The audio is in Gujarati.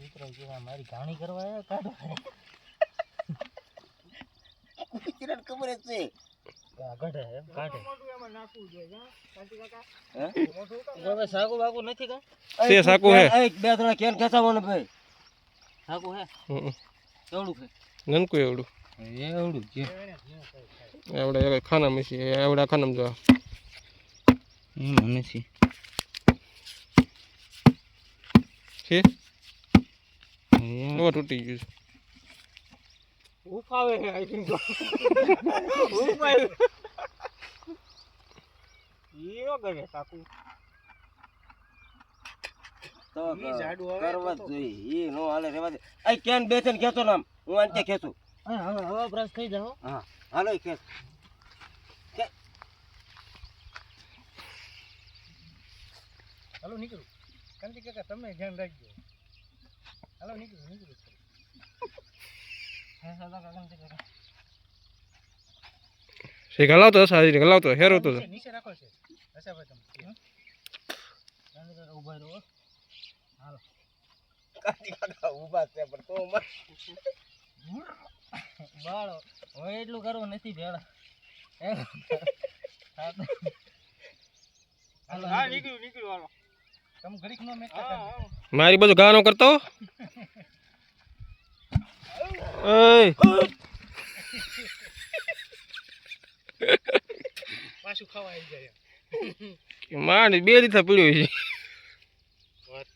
મિત્રો જેવા મારી ઘાણી કરવા આવ્યા કાઢો. કૂતરા ખબર જ છે. કાઢે એમ કાઢે. હવે નથી કા છે, સાકુ હે. બે ત્રણ કેન ખેંચાવો ને ભાઈ. સાકુ હે. કેવડું છે? નનકું એવડું. એવડું છે. એવડા એવડા ખાનામાં છે એવડા ખાનામાં જો મને છે છે? હવે તૂટી ગયું છે. ઉફાવે છે આઈ થિંક ઉફાવે. ઈ નો કાકુ. તો ઈ જાડું આવે કરવા. જોઈએ. ઈ નો હાલે રેવા દે. આ કેન બે ત્રણ ખેંચો નામ હું અંતે ખેતું હવે હવે હવે બ્રશ થઈ જાઓ. હા. હાલો કે હાલો નીકળું. કાંતિ કાકા તમે ધ્યાન રાખજો. હાલો નીકળું નીકળ્યું હે સાદા કાકા કાંતિ કાકા શેક હલાવતો હશે હાજી હલાવતો હેરવતો હતો નીચે રાખો છે. હસાભાઈ તમે. હં? કાંતિ કાકા ઊભા રહો હાલો. કાંતિ કાકા ઊભા છે પણ તો મત બાળો હવે એટલું કરવું નથી ભેળા. હાલો. હા નીકળ્યું નીકળ્યું હાલો. તમે મારી બાજુ ગાનો કરતો? મારી બે રીતે પીડ્યું છે. વાત